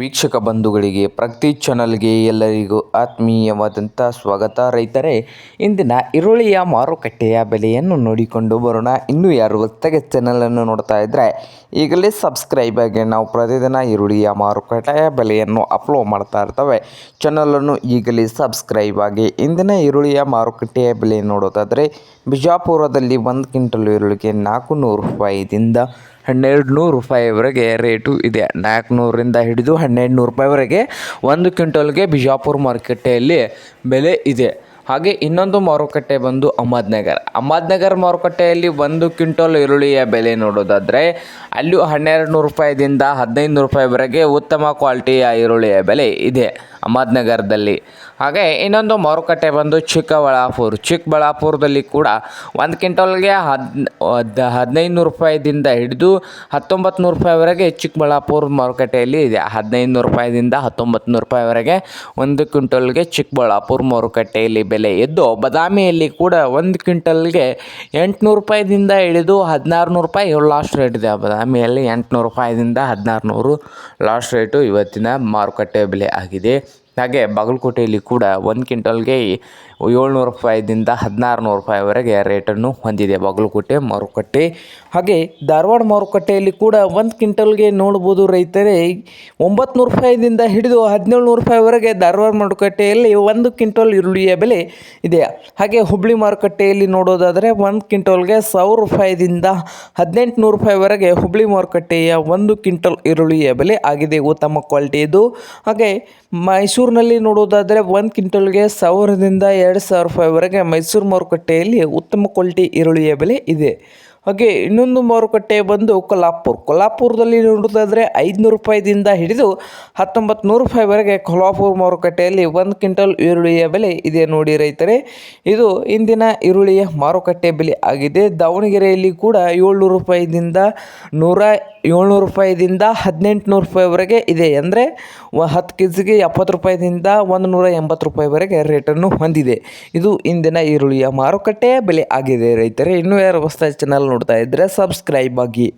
ವೀಕ್ಷಕ ಬಂಧುಗಳಿಗೆ, ಪ್ರಗತಿ ಚಾನಲ್ಗೆ ಎಲ್ಲರಿಗೂ ಆತ್ಮೀಯವಾದಂಥ ಸ್ವಾಗತ. ರೈತರೇ, ಇಂದಿನ ಈರುಳ್ಳಿಯ ಮಾರುಕಟ್ಟೆಯ ಬೆಲೆಯನ್ನು ನೋಡಿಕೊಂಡು ಬರೋಣ. ಇನ್ನೂ ಯಾರು ಹೊಸ್ದಾಗಿ ಚಾನಲನ್ನು ನೋಡ್ತಾ ಇದ್ದರೆ ಈಗಲೇ ಸಬ್ಸ್ಕ್ರೈಬ್ ಆಗಿ ನಾವು ಪ್ರತಿದಿನ ಈರುಳ್ಳಿಯ ಮಾರುಕಟ್ಟೆಯ ಬೆಲೆಯನ್ನು ಅಪ್ಲೋಡ್ ಮಾಡ್ತಾ ಇರ್ತವೆ. ಚಾನಲನ್ನು ಈಗಲೇ ಸಬ್ಸ್ಕ್ರೈಬ್ ಆಗಿ, ಇಂದಿನ ಈರುಳ್ಳಿಯ ಮಾರುಕಟ್ಟೆಯ ಬೆಲೆ ನೋಡೋದಾದರೆ, ಬಿಜಾಪುರದಲ್ಲಿ ಒಂದು ಕ್ವಿಂಟಲ್ ಈರುಳ್ಳಿಗೆ ನಾಲ್ಕು ನೂರು ರೂಪಾಯಿದಿಂದ ಹನ್ನೆರಡು ನೂರು ರೂಪಾಯಿವರೆಗೆ ರೇಟು ಇದೆ. ನಾಲ್ಕುನೂರರಿಂದ ಹಿಡಿದು ಹನ್ನೆರಡು ನೂರು ರೂಪಾಯಿವರೆಗೆ ಒಂದು ಕ್ವಿಂಟಲ್ಗೆ ಬಿಜಾಪುರ ಮಾರುಕಟ್ಟೆಯಲ್ಲಿ ಬೆಲೆ ಇದೆ. ಹಾಗೆ ಇನ್ನೊಂದು ಮಾರುಕಟ್ಟೆ ಬಂದು ಅಹಮದ್ನಗರ್. ಅಹಮದ್ನಗರ್ ಮಾರುಕಟ್ಟೆಯಲ್ಲಿ ಒಂದು ಕ್ವಿಂಟಲ್ ಈರುಳ್ಳಿಯ ಬೆಲೆ ನೋಡೋದಾದರೆ, ಅಲ್ಲೂ ಹನ್ನೆರಡು ನೂರು ರೂಪಾಯಿದಿಂದ ಹದಿನೈದು ನೂರು ರೂಪಾಯಿವರೆಗೆ ಉತ್ತಮ ಕ್ವಾಲಿಟಿಯ ಈರುಳ್ಳಿಯ ಬೆಲೆ ಇದೆ. ಅಹಮದ್ನಗರದಲ್ಲಿ. ಹಾಗೆ ಇನ್ನೊಂದು ಮಾರುಕಟ್ಟೆ ಬಂದು ಚಿಕ್ಕಬಳ್ಳಾಪುರ. ಚಿಕ್ಕಬಳ್ಳಾಪುರದಲ್ಲಿ ಕೂಡ ಒಂದು ಕ್ವಿಂಟಲ್ಗೆ ಹದ್ ಹದಿನೈದು ನೂರು ರೂಪಾಯಿದಿಂದ ಹಿಡಿದು ಹತ್ತೊಂಬತ್ತು ನೂರು ರೂಪಾಯಿವರೆಗೆ ಚಿಕ್ಕಬಳ್ಳಾಪುರ ಮಾರುಕಟ್ಟೆಯಲ್ಲಿ ಇದೆ. ಹದಿನೈದು ನೂರು ರೂಪಾಯಿದಿಂದ ಹತ್ತೊಂಬತ್ತು ನೂರು ರೂಪಾಯಿವರೆಗೆ ಒಂದು ಕ್ವಿಂಟಲ್ಗೆ ಚಿಕ್ಕಬಳ್ಳಾಪುರ ಮಾರುಕಟ್ಟೆಯಲ್ಲಿ ಬೆಲೆ ಎದ್ದು ಬದಾಮಿಯಲ್ಲಿ ಕೂಡ ಒಂದು ಕ್ವಿಂಟಲ್ಗೆ ಎಂಟುನೂರು ರೂಪಾಯಿದಿಂದ ಹಿಡಿದು ಹದಿನಾರು ನೂರು ರೂಪಾಯಿ ಲಾಸ್ಟ್ ರೇಟ್ ಇದೆ. ಬದಾಮಿಯಲ್ಲಿ ಎಂಟುನೂರು ರೂಪಾಯಿದಿಂದ ಹದಿನಾರು ನೂರು ಲಾಸ್ಟ್ ರೇಟು ಇವತ್ತಿನ ಮಾರುಕಟ್ಟೆ ಬೆಲೆ ಆಗಿದೆ. ಹಾಗೆ ಬಾಗಲಕೋಟೆಯಲ್ಲಿ ಕೂಡ ಒಂದು ಕ್ವಿಂಟಲ್ಗೆ ಏಳ್ನೂರು ರೂಪಾಯಿದಿಂದ ಹದಿನಾರು ನೂರು ರೂಪಾಯಿವರೆಗೆ ರೇಟನ್ನು ಹೊಂದಿದೆ ಬಾಗಲಕೋಟೆ ಮಾರುಕಟ್ಟೆ. ಹಾಗೆ ಧಾರವಾಡ ಮಾರುಕಟ್ಟೆಯಲ್ಲಿ ಕೂಡ ಒಂದು ಕ್ವಿಂಟಲ್ಗೆ ನೋಡ್ಬೋದು ರೈತರೇ ಒಂಬತ್ತು ನೂರು ರೂಪಾಯಿದಿಂದ ಹಿಡಿದು ಹದಿನೇಳು ನೂರು ರೂಪಾಯಿವರೆಗೆ ಧಾರವಾಡ ಮಾರುಕಟ್ಟೆಯಲ್ಲಿ ಒಂದು ಕ್ವಿಂಟಲ್ ಈರುಳ್ಳಿಯ ಬೆಲೆ ಇದೆ. ಹಾಗೆ ಹುಬ್ಬಳ್ಳಿ ಮಾರುಕಟ್ಟೆಯಲ್ಲಿ ನೋಡೋದಾದರೆ ಒಂದು ಕ್ವಿಂಟಲ್ಗೆ ಸಾವಿರ ರೂಪಾಯಿದಿಂದ ಹದಿನೆಂಟು ನೂರು ರೂಪಾಯಿವರೆಗೆ ಹುಬ್ಬಳ್ಳಿ ಮಾರುಕಟ್ಟೆಯ ಒಂದು ಕ್ವಿಂಟಲ್ ಈರುಳ್ಳಿಯ ಬೆಲೆ ಆಗಿದೆ. ಉತ್ತಮ ಕ್ವಾಲಿಟಿಯದು ಹಾಗೆ ಮೈಸೂರಿನಲ್ಲಿ ನೋಡೋದಾದರೆ ಒಂದು ಕ್ವಿಂಟಲ್ಗೆ ಸಾವಿರದಿಂದ ಎರಡು ಸಾವಿರ ರೂಪಾಯಿವರೆಗೆ ಮೈಸೂರು ಮಾರುಕಟ್ಟೆಯಲ್ಲಿ ಉತ್ತಮ ಕ್ವಾಲಿಟಿ ಈರುಳ್ಳಿಯ ಬೆಲೆ ಇದೆ. ಹಾಗೆ ಇನ್ನೊಂದು ಮಾರುಕಟ್ಟೆ ಬಂದು ಕೊಲ್ಹಾಪುರ. ಕೊಲ್ಹಾಪುರದಲ್ಲಿ ನೋಡೋದಾದರೆ ಐದುನೂರು ರೂಪಾಯಿದಿಂದ ಹಿಡಿದು ಹತ್ತೊಂಬತ್ತು ನೂರು ರೂಪಾಯಿವರೆಗೆ ಕೊಲ್ಹಾಪುರ ಮಾರುಕಟ್ಟೆಯಲ್ಲಿ ಒಂದು ಕ್ವಿಂಟಲ್ ಈರುಳ್ಳಿಯ ಬೆಲೆ ಇದೆ ನೋಡಿ ರೈತರೇ. ಇದು ಇಂದಿನ ಈರುಳ್ಳಿಯ ಮಾರುಕಟ್ಟೆ ಬೆಲೆ ಆಗಿದೆ. ದಾವಣಗೆರೆಯಲ್ಲಿ ಕೂಡ ಏಳ್ನೂರು ರೂಪಾಯಿದಿಂದ ನೂರ ಏಳ್ನೂರು ರೂಪಾಯಿದಿಂದ ಹದಿನೆಂಟು ನೂರು ರೂಪಾಯಿವರೆಗೆ ಇದೆ ಅಂದರೆ ಹತ್ತು ಕೆ ಜಿಗೆ ಎಪ್ಪತ್ತು ರೂಪಾಯಿದಿಂದ ಒಂದು ನೂರ ಎಂಬತ್ತು ರೂಪಾಯಿವರೆಗೆ ರೇಟನ್ನು ಹೊಂದಿದೆ. ಇದು ಇಂದಿನ ಈರುಳ್ಳಿಯ ಮಾರುಕಟ್ಟೆಯ ಬೆಲೆ ಆಗಿದೆ ರೈತರೇ. ಇನ್ನೂ ಯಾರು ಹೊಸ ಚಾನಲ್ ನೋಡ್ತಾ ಇದ್ದರೆ ಸಬ್ಸ್ಕ್ರೈಬ್ ಆಗಿ.